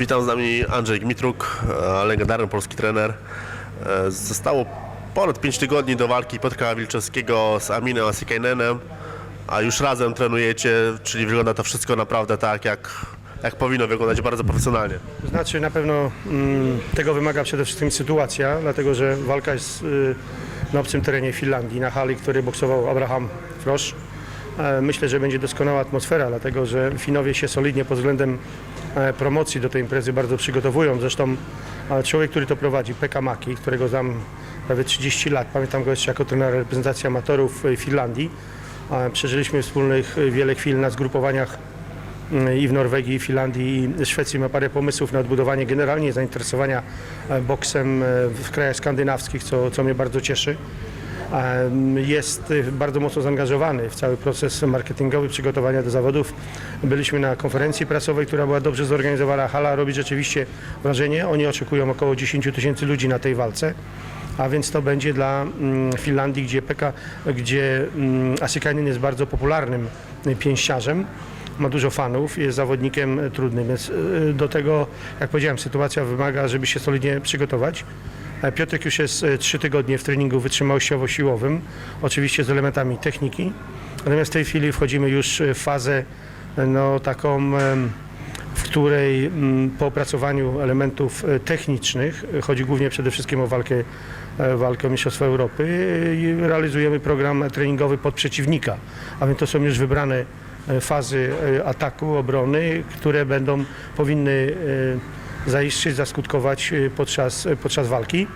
Witam z nami Andrzej Gmitruk, e, legendarny polski trener. E, Zostało ponad 5 tygodni do walki Piotra Wilczewskiego z Aminem Asikanenem, a już razem trenujecie, czyli wygląda to wszystko naprawdę tak, jak, jak powinno wyglądać, bardzo profesjonalnie. Znaczy na pewno mm, tego wymaga przede wszystkim sytuacja, dlatego że walka jest y, na obcym terenie Finlandii, na hali, który boksował Abraham Frosch. E, Myślę, że będzie doskonała atmosfera, dlatego że Finowie się solidnie pod względem promocji do tej imprezy bardzo przygotowują. Zresztą e, człowiek, który to prowadzi, Pekka Maki, którego znam prawie 30 lat, pamiętam go jeszcze jako trener reprezentacji amatorów e, Finlandii. E, Przeżyliśmy wspólnych e, wiele chwil na zgrupowaniach i w Norwegii, i Finlandii, i Szwecji ma parę pomysłów na odbudowanie generalnie zainteresowania e, boksem e, w krajach skandynawskich, co, co mnie bardzo cieszy. Jest e, bardzo mocno zaangażowany w cały proces marketingowy przygotowania do zawodów. Byliśmy na konferencji prasowej, która była dobrze zorganizowana. Hala robi rzeczywiście wrażenie. Oni oczekują około 10 tysięcy ludzi na tej walce. A więc to będzie dla mm, Finlandii, gdzie, gdzie mm, Asykanin jest bardzo popularnym y, pięściarzem ma dużo fanów, jest zawodnikiem e, trudnym, więc e, do tego, jak powiedziałem, sytuacja wymaga, żeby się solidnie przygotować. E, Piotrek już jest e, trzy tygodnie w treningu wytrzymałościowo-siłowym, oczywiście z elementami techniki, natomiast w tej chwili wchodzimy już w fazę e, no, taką, w której mm, po opracowaniu elementów e, technicznych, e, chodzi głównie przede wszystkim o walkę, e, walkę o Mistrzostwo Europy, e, realizujemy program treningowy pod przeciwnika, a więc to są już wybrane e, fazy e, ataku, obrony, które będą, powinny e, zaistnieć, zaskutkować e, podczas, e, podczas walki.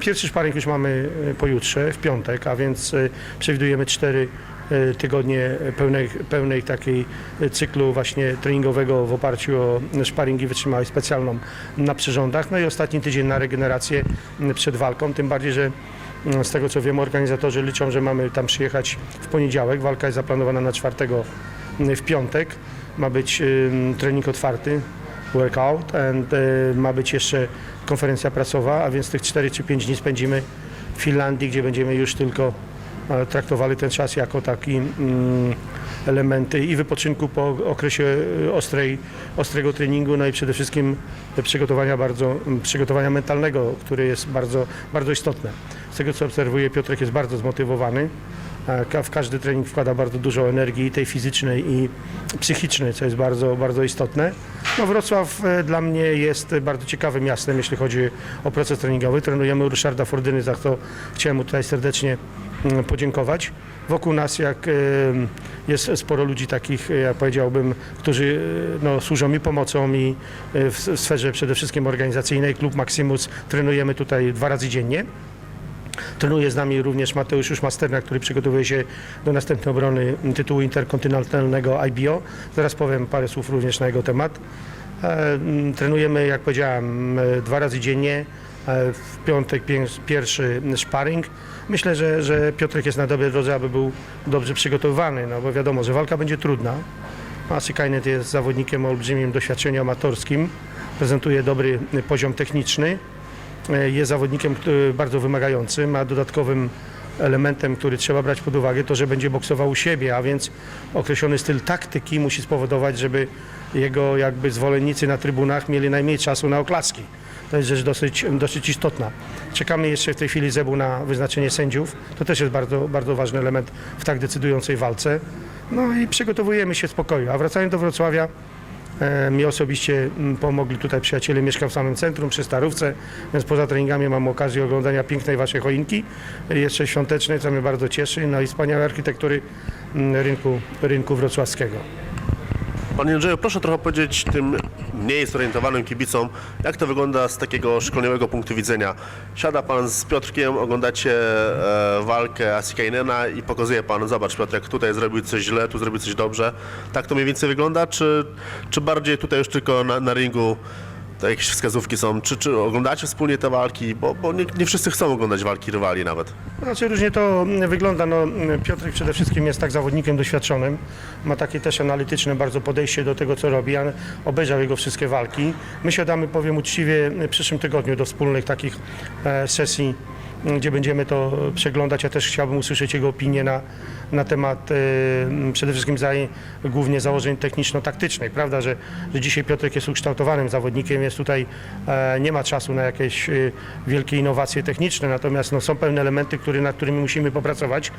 Pierwszy szparing już mamy e, pojutrze, w piątek, a więc e, przewidujemy cztery e, tygodnie pełnej, pełnej takiej e, cyklu właśnie treningowego w oparciu o szparingi wytrzymałość specjalną na przyrządach. No i ostatni tydzień na regenerację przed walką, tym bardziej, że z tego co wiem organizatorzy liczą, że mamy tam przyjechać w poniedziałek. Walka jest zaplanowana na czwartego m, w piątek. Ma być ym, trening otwarty, workout, and, y, ma być jeszcze konferencja prasowa, a więc tych 4 czy 5 dni spędzimy w Finlandii, gdzie będziemy już tylko e, traktowali ten czas jako taki mm, elementy i wypoczynku po okresie e, ostrej, ostrego treningu, no i przede wszystkim przygotowania bardzo, przygotowania mentalnego, które jest bardzo, bardzo istotne. Tego co obserwuję, Piotrek jest bardzo zmotywowany. W każdy trening wkłada bardzo dużo energii, i tej fizycznej i psychicznej, co jest bardzo, bardzo istotne. No Wrocław e, dla mnie jest bardzo ciekawym miastem, jeśli chodzi o proces treningowy. Trenujemy u Ryszarda Fordyny, za to chciałem mu tutaj serdecznie mm, podziękować. Wokół nas jak e, jest sporo ludzi takich, e, ja powiedziałbym, którzy no, służą mi pomocą i w sferze przede wszystkim organizacyjnej. Klub Maximus trenujemy tutaj dwa razy dziennie. Trenuje z nami również Mateusz już Masterna, który przygotowuje się do następnej obrony tytułu interkontynentalnego IBO. Zaraz powiem parę słów również na jego temat. E, Trenujemy, jak powiedziałem, dwa razy dziennie. E, W piątek pierwszy sparring. Myślę, że, że Piotrek jest na dobrej drodze, aby był dobrze przygotowywany, no bo wiadomo, że walka będzie trudna. Asykajnet jest zawodnikiem o olbrzymim doświadczeniu amatorskim, prezentuje dobry poziom techniczny. E, jest zawodnikiem bardzo wymagającym, a dodatkowym elementem, który trzeba brać pod uwagę, to, że będzie boksował u siebie, a więc określony styl taktyki musi spowodować, żeby jego jakby zwolennicy na trybunach mieli najmniej czasu na oklaski. To jest rzecz dosyć, dosyć istotna. Czekamy jeszcze w tej chwili Zebu na wyznaczenie sędziów. To też jest bardzo, bardzo ważny element w tak decydującej walce. No i przygotowujemy się spokoju. A wracając do Wrocławia, Mi osobiście mm, pomogli tutaj przyjaciele, mieszkam w samym centrum, przy Starówce, więc poza treningami mam okazję oglądania pięknej waszej choinki, e, jeszcze świątecznej, co mnie bardzo cieszy, no i wspaniałej architektury mm, rynku, rynku wrocławskiego. Panie Andrzeju, proszę trochę powiedzieć tym mniej zorientowanym kibicom, jak to wygląda z takiego szkoleniowego punktu widzenia. Siada pan z Piotrkiem, oglądacie e, walkę Asikainena i pokazuje pan, zobacz Piotrek, tutaj zrobił coś źle, tu zrobił coś dobrze. Tak to mniej więcej wygląda, czy, czy bardziej tutaj już tylko na, na ringu te jakieś wskazówki są? Czy, czy oglądacie wspólnie te walki? Bo, bo nie, nie wszyscy chcą oglądać walki rywali nawet. Znaczy różnie to mm, wygląda. No, mm, Piotrek przede wszystkim jest tak zawodnikiem doświadczonym. Ma takie też analityczne bardzo podejście do tego, co robi. Ja obejrzał jego wszystkie walki. My siadamy, powiem uczciwie, w przyszłym tygodniu do wspólnych takich e, sesji gdzie będziemy to przeglądać. Ja też chciałbym usłyszeć jego opinię na, na temat m, przede wszystkim zaj, głównie założeń techniczno-taktycznych. Prawda, że, że dzisiaj Piotrek jest ukształtowanym zawodnikiem, jest tutaj, e, nie ma czasu na jakieś e, wielkie innowacje techniczne, natomiast no, są pewne elementy, który, nad którymi musimy popracować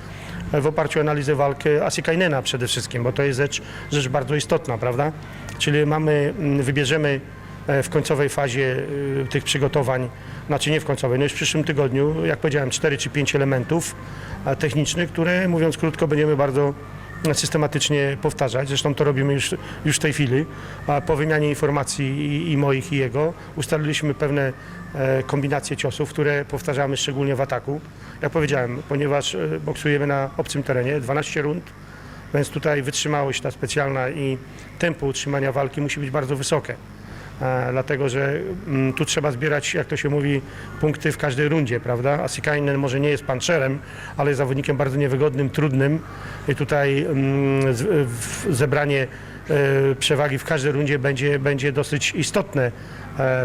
e, w oparciu o analizę walki Asikainena przede wszystkim, bo to jest rzecz, rzecz bardzo istotna, prawda? Czyli mamy, wybierzemy w końcowej fazie y, tych przygotowań, znaczy nie w końcowej, no już w przyszłym tygodniu, jak powiedziałem, 4 czy 5 elementów e, technicznych, które mówiąc krótko będziemy bardzo systematycznie powtarzać. Zresztą to robimy już, już w tej chwili. Po wymianie informacji i, i moich i jego ustaliliśmy pewne e, kombinacje ciosów, które powtarzamy szczególnie w ataku. Jak powiedziałem, ponieważ e, boksujemy na obcym terenie, 12 rund, więc tutaj wytrzymałość ta specjalna i tempo utrzymania walki musi być bardzo wysokie. E, dlatego, że mm, tu trzeba zbierać, jak to się mówi, punkty w każdej rundzie, prawda? Asikainen może nie jest panczerem, ale jest zawodnikiem bardzo niewygodnym, trudnym i tutaj mm, zebranie e, przewagi w każdej rundzie będzie, będzie dosyć istotne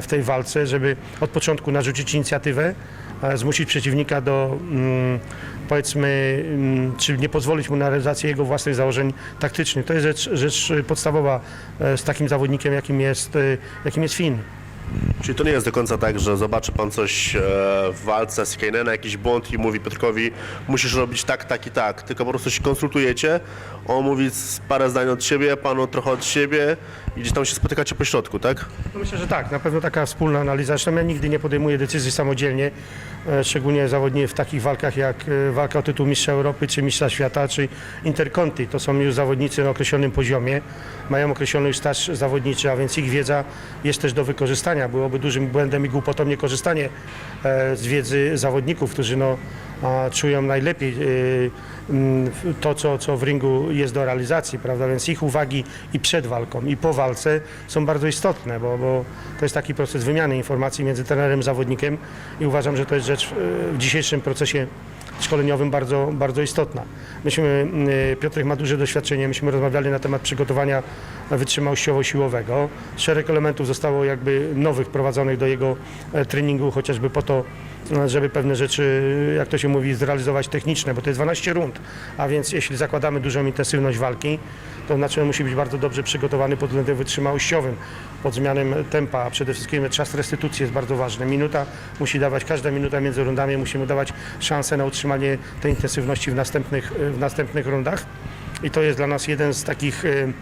w tej walce, żeby od początku narzucić inicjatywę, e, zmusić przeciwnika do mm, powiedzmy, mm, czy nie pozwolić mu na realizację jego własnych założeń taktycznych. To jest rzecz, rzecz podstawowa e, z takim zawodnikiem, jakim jest, e, jakim jest Finn. Czyli to nie jest do końca tak, że zobaczy pan coś e, w walce z Heinena, jakiś błąd i mówi Piotrkowi, musisz robić tak, tak i tak, tylko po prostu się konsultujecie, on mówi parę zdań od siebie, panu trochę od siebie i gdzieś tam się spotykacie po środku, tak? No Myślę, że tak, na pewno taka wspólna analiza. Zresztą ja nigdy nie podejmuję decyzji samodzielnie, e, szczególnie zawodnie w takich walkach jak e, walka o tytuł mistrza Europy, czy mistrza świata, czy Interconti. To są już zawodnicy na określonym poziomie, mają określony już staż zawodniczy, a więc ich wiedza jest też do wykorzystania. Byłoby dużym błędem i głupotą niekorzystanie e, z wiedzy zawodników, którzy no, czują najlepiej e, to, co, co w ringu jest do realizacji, prawda? Więc ich uwagi i przed walką, i po walce są bardzo istotne, bo, bo to jest taki proces wymiany informacji między trenerem a zawodnikiem i uważam, że to jest rzecz e, w dzisiejszym procesie szkoleniowym bardzo, bardzo istotna. Myśmy, y, Piotrek ma duże doświadczenie, myśmy rozmawiali na temat przygotowania wytrzymałościowo-siłowego. Szereg elementów zostało jakby nowych wprowadzonych do jego e, treningu, chociażby po to, żeby pewne rzeczy, jak to się mówi, zrealizować techniczne, bo to jest 12 rund, a więc jeśli zakładamy dużą intensywność walki, to znaczy musi być bardzo dobrze przygotowany pod względem wytrzymałościowym, pod zmianem tempa, a przede wszystkim czas restytucji jest bardzo ważny. Minuta musi dawać, każda minuta między rundami musimy dawać szansę na utrzymanie tej intensywności w następnych, w następnych rundach. I to jest dla nas jeden z takich e,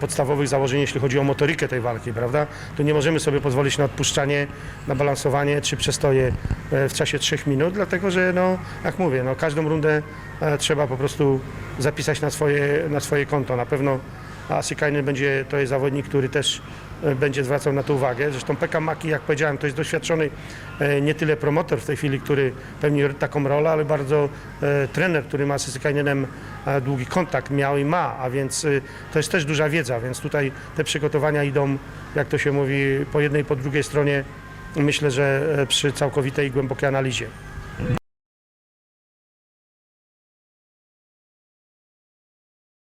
podstawowych założeń, jeśli chodzi o motorykę tej walki, prawda? Tu nie możemy sobie pozwolić na odpuszczanie, na balansowanie czy przestoje e, w czasie trzech minut, dlatego że, no, jak mówię, no, każdą rundę e, trzeba po prostu zapisać na swoje, na swoje konto. Na pewno Asikainen będzie, to jest zawodnik, który też e, będzie zwracał na to uwagę. Zresztą Pekka Maki, jak powiedziałem, to jest doświadczony e, nie tyle promotor w tej chwili, który pełni taką rolę, ale bardzo e, trener, który ma z Asikainen e, długi kontakt miał i ma, a więc to jest też duża wiedza, więc tutaj te przygotowania idą, jak to się mówi, po jednej i po drugiej stronie. Myślę, że przy całkowitej głębokiej analizie.